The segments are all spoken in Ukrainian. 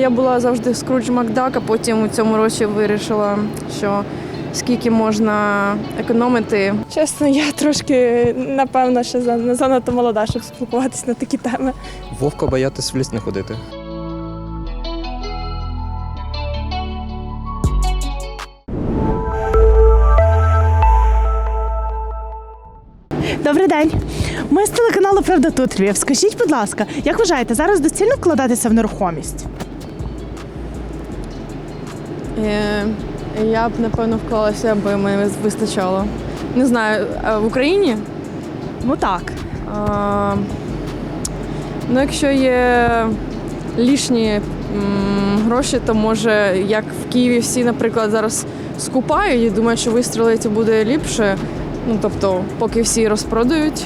Я була завжди Скрудж Макдак, а потім у цьому році вирішила, що скільки можна економити. Чесно, я трошки напевно ще занадто молода, щоб спілкуватися на такі теми. Вовка боятись в ліс не ходити. Добрий день. Ми з телеканалу Правда тут Львів. Скажіть, будь ласка, як вважаєте, зараз доцільно вкладатися в нерухомість? Я б напевно вклалася, аби мене вистачало. Не знаю, в Україні. Ну так. А, ну, якщо є лишні м, гроші, то може, як в Києві всі, наприклад, зараз скупають і думають, що вистрілити буде ліпше. Ну, тобто, поки всі розпродають,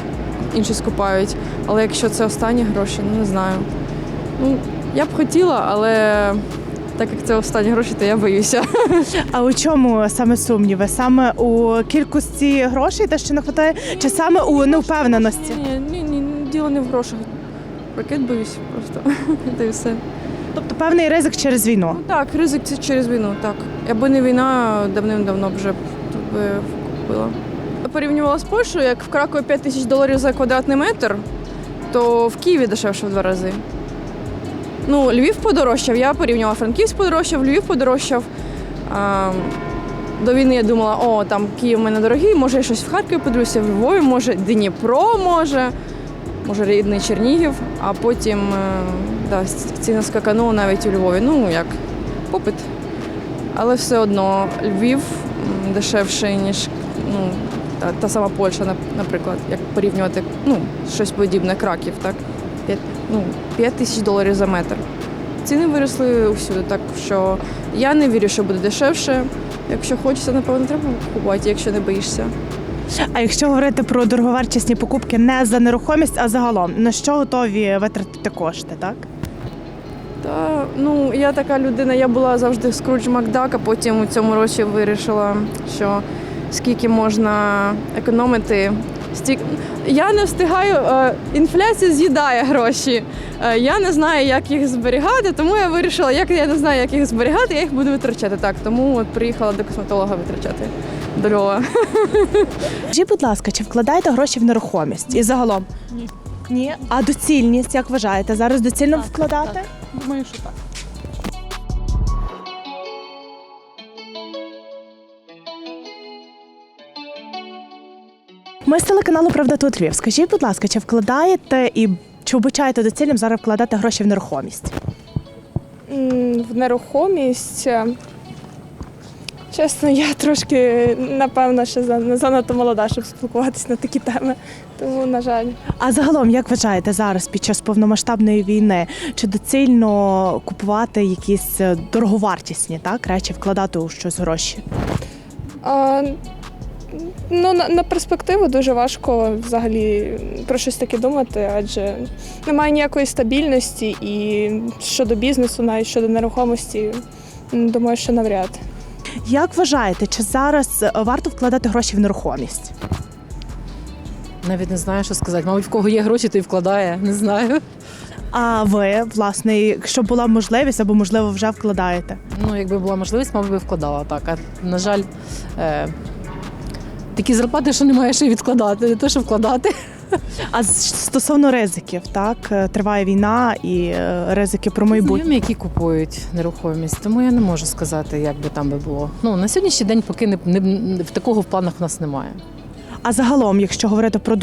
інші скупають. Але якщо це останні гроші, ну не знаю. Ну, я б хотіла, але так як це останні гроші, то я боюся. А у чому саме сумніви? Саме у кількості грошей, те, що не вистачає, чи саме у невпевненості? Ні, ні, ні, діло не в грошах. Ракет боюсь просто. Та й все. Тобто певний ризик через війну. Ну так, ризик це через війну, так. Аби не війна, давним-давно б вже б тут би купила. Порівнювала з Польщею, як в Кракові 5 тисяч доларів за квадратний метр, то в Києві дешевше в два рази. Ну, Львів подорожчав, я порівнювала Франківськ подорожчав, Львів подорожчав. А, до війни я думала, о, там Київ у мене дорогий, може я щось в Харкові подивлюся, в Львові, може, Дніпро може, може рідний Чернігів, а потім е, да, ціна скаканула навіть у Львові. Ну, як попит. Але все одно Львів дешевший, ніж ну, та, та сама Польща, наприклад, як порівнювати ну, щось подібне, Краків, так? 5, ну, 5 тисяч доларів за метр. Ціни виросли усюди, так що я не вірю, що буде дешевше. Якщо хочеться, напевно, треба купувати, якщо не боїшся. А якщо говорити про дороговартісні покупки не за нерухомість, а загалом, на що готові витратити кошти, так? Та ну я така людина, я була завжди Скрудж Макдак, а потім у цьому році вирішила, що скільки можна економити. Стік... Я не встигаю, е, інфляція з'їдає гроші. Е, я не знаю, як їх зберігати, тому я вирішила, як я не знаю, як їх зберігати, я їх буду витрачати. Так, тому от приїхала до косметолога витрачати до Львова. Скажіть, будь ласка, чи вкладаєте гроші в нерухомість? І загалом? Ні. Ні. А доцільність, як вважаєте? Зараз доцільно вкладати? Думаю, що так. Ми з телеканалу Правда тут Львів. Скажіть, будь ласка, чи вкладаєте і чи вбачаєте доцільним зараз вкладати гроші в нерухомість? В нерухомість. е, Чесно, я трошки напевно ще занадто молода, щоб спілкуватися на такі теми. Тому, на жаль. А загалом, як вважаєте зараз під час повномасштабної війни, чи доцільно купувати якісь е, дороговартісні так, речі, вкладати у щось гроші? А, ну, на, на перспективу дуже важко взагалі про щось таке думати, адже немає ніякої стабільності і щодо бізнесу, навіть щодо нерухомості, думаю, що навряд. Як вважаєте, чи зараз е, варто вкладати гроші в нерухомість? Навіть не знаю, що сказати. Мабуть, в кого є гроші, той вкладає. Не знаю. А ви, власне, якщо була можливість або можливо вже вкладаєте? Ну, якби була можливість, мабуть, би вкладала так. А на жаль, е, такі зарплати, що немає що відкладати, не то, що вкладати. А стосовно ризиків, так е, триває війна і е, ризики про майбутнє. Знайомі, які купують нерухомість, тому я не можу сказати, як би там би було. Ну на сьогоднішній день поки не, не в такого в планах в нас немає. А загалом, якщо говорити про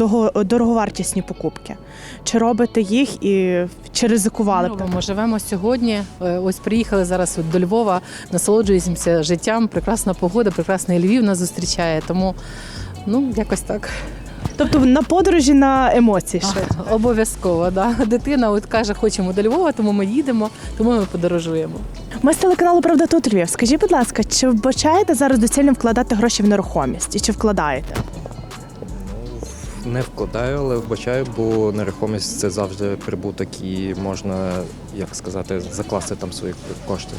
дороговартісні покупки, чи робите їх і чи ризикували б? Робимо, живемо сьогодні. Е, Ось приїхали зараз от до Львова, насолоджуємося життям. Прекрасна погода, прекрасний Львів нас зустрічає. Тому ну якось так. Тобто на подорожі на емоції ще. Обов'язково, да. Дитина от каже, хочемо до Львова, тому ми їдемо, тому ми подорожуємо. Ми з телеканалу Правда тут Львів. Скажіть, будь ласка, чи вбачаєте зараз доцільним вкладати гроші в нерухомість? І чи вкладаєте? Не вкладаю, але вбачаю, бо нерухомість це завжди прибуток і можна, як сказати, закласти там свої кошти.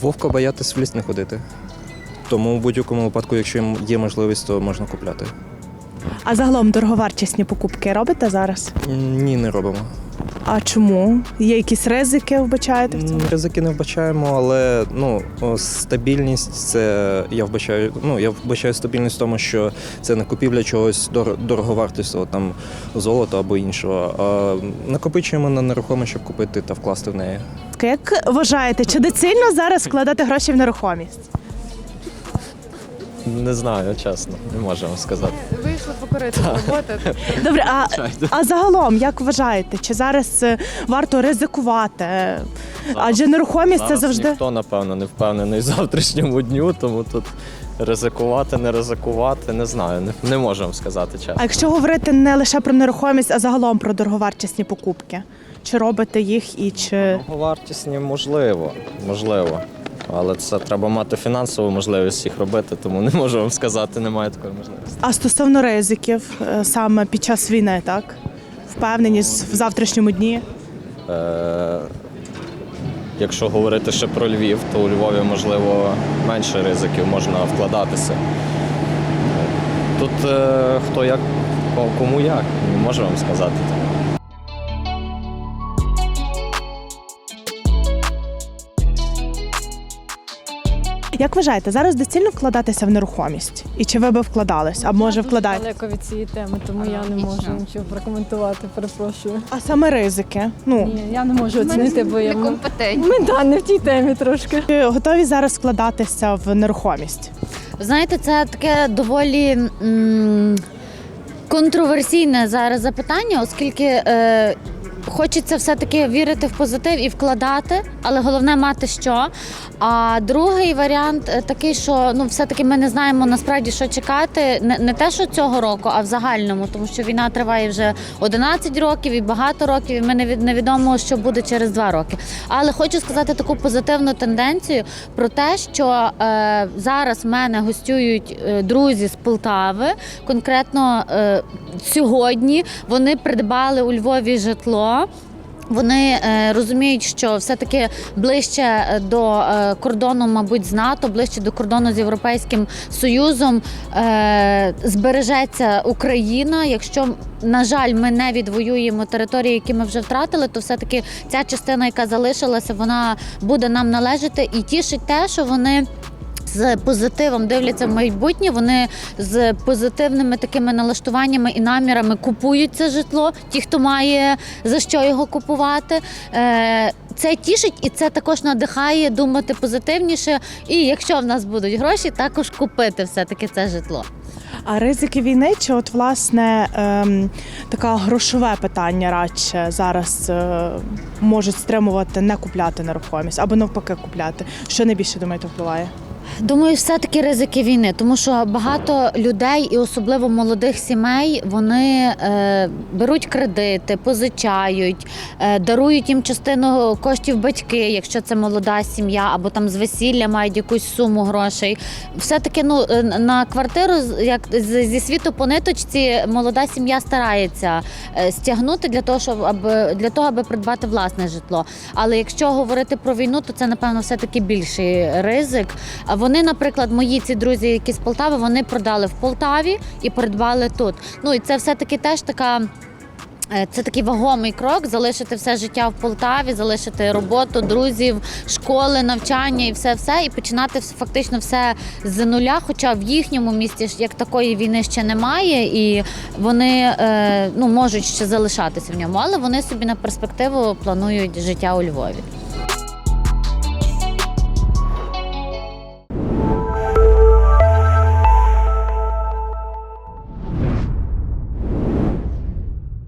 Вовка боятись в ліс не ходити. Тому в будь-якому випадку, якщо є можливість, то можна купляти. А загалом дороговартісні покупки робите зараз? Ні, не робимо. А чому? Є якісь ризики, вбачаєте в цьому? Ризики не вбачаємо, але ну стабільність це я вбачаю. Ну я вбачаю стабільність в тому, що це не купівля чогось дор- дороговартісного, там золота або іншого. А накопичуємо на нерухоме, щоб купити та вкласти в неї. Як вважаєте, чи доцільно зараз вкладати гроші в нерухомість? Не знаю, чесно, не можу вам сказати. Вийшли покорити роботи. Добре, а, а загалом, як вважаєте, чи зараз е, варто ризикувати? Адже нерухомість це Зараз завжди. ніхто, напевно, не впевнений в завтрашньому дню, тому тут ризикувати, не ризикувати, не знаю, не, не можу вам сказати чесно. А якщо говорити не лише про нерухомість, а загалом про дороговартісні покупки, чи робите їх і чи Вартісні можливо, можливо. Але це треба мати фінансову можливість їх робити, тому не можу вам сказати, немає такої можливості. а стосовно ризиків е, саме під час війни, так? Впевненість в завтрашньому дні. Е, якщо говорити ще про Львів, то у Львові, можливо, менше ризиків можна вкладатися. Тут е, хто як, кому як, не можу вам сказати. Як вважаєте, зараз доцільно вкладатися в нерухомість? І чи ви би вкладались? А може вкладаєте? далеко від цієї теми, тому я не можу нічого прокоментувати. Перепрошую. А саме ризики? Ну Ні, я не можу оцінити, бо я Некомпетентні. ми да, не в тій темі трошки. чи готові зараз вкладатися в нерухомість? Знаєте, це таке доволі м, контроверсійне зараз запитання, оскільки е, хочеться все-таки вірити в позитив і вкладати, але головне мати що. А другий варіант е, такий, що ну все-таки ми не знаємо насправді, що чекати. Не, не те, що цього року, а в загальному, тому що війна триває вже 11 років і багато років, і ми не від- невідомо, що буде через два роки. Але хочу сказати таку позитивну тенденцію про те, що е, зараз в мене гостюють е, друзі з Полтави. Конкретно е, сьогодні вони придбали у Львові житло. Вони е, розуміють, що все-таки ближче е, до е, кордону, мабуть, з НАТО, ближче до кордону з Європейським Союзом збережеться Україна. Якщо, на жаль, ми не відвоюємо території, які ми вже втратили, то все-таки ця частина, яка залишилася, вона буде нам належати і тішить те, що вони. З позитивом дивляться в майбутнє. Вони з позитивними такими налаштуваннями і намірами купують це житло. Ті, хто має за що його купувати. Е, Це тішить і це також надихає думати позитивніше. І якщо в нас будуть гроші, також купити все таки це житло. А ризики війни, чи от власне ем, таке грошове питання радше зараз е, можуть стримувати не купляти нерухомість або навпаки купляти? Що найбільше думаєте впливає? Думаю, все-таки ризики війни, тому що багато людей, і особливо молодих сімей, вони е, беруть кредити, позичають, е, дарують їм частину коштів батьки, якщо це молода сім'я, або там з весілля мають якусь суму грошей. Все-таки ну, е, на квартиру, як зі світу по ниточці, молода сім'я старається е, стягнути для того, щоб аби для того, аби придбати власне житло. Але якщо говорити про війну, то це напевно все таки більший ризик. Вони, наприклад, мої ці друзі, які з Полтави, вони продали в Полтаві і придбали тут. Ну і це все таки теж така. е, Це такий вагомий крок залишити все життя в Полтаві, залишити роботу, друзів, школи, навчання і все, все, і починати фактично все з нуля. Хоча в їхньому місті як такої війни ще немає, і вони е, ну можуть ще залишатися в ньому, але вони собі на перспективу планують життя у Львові.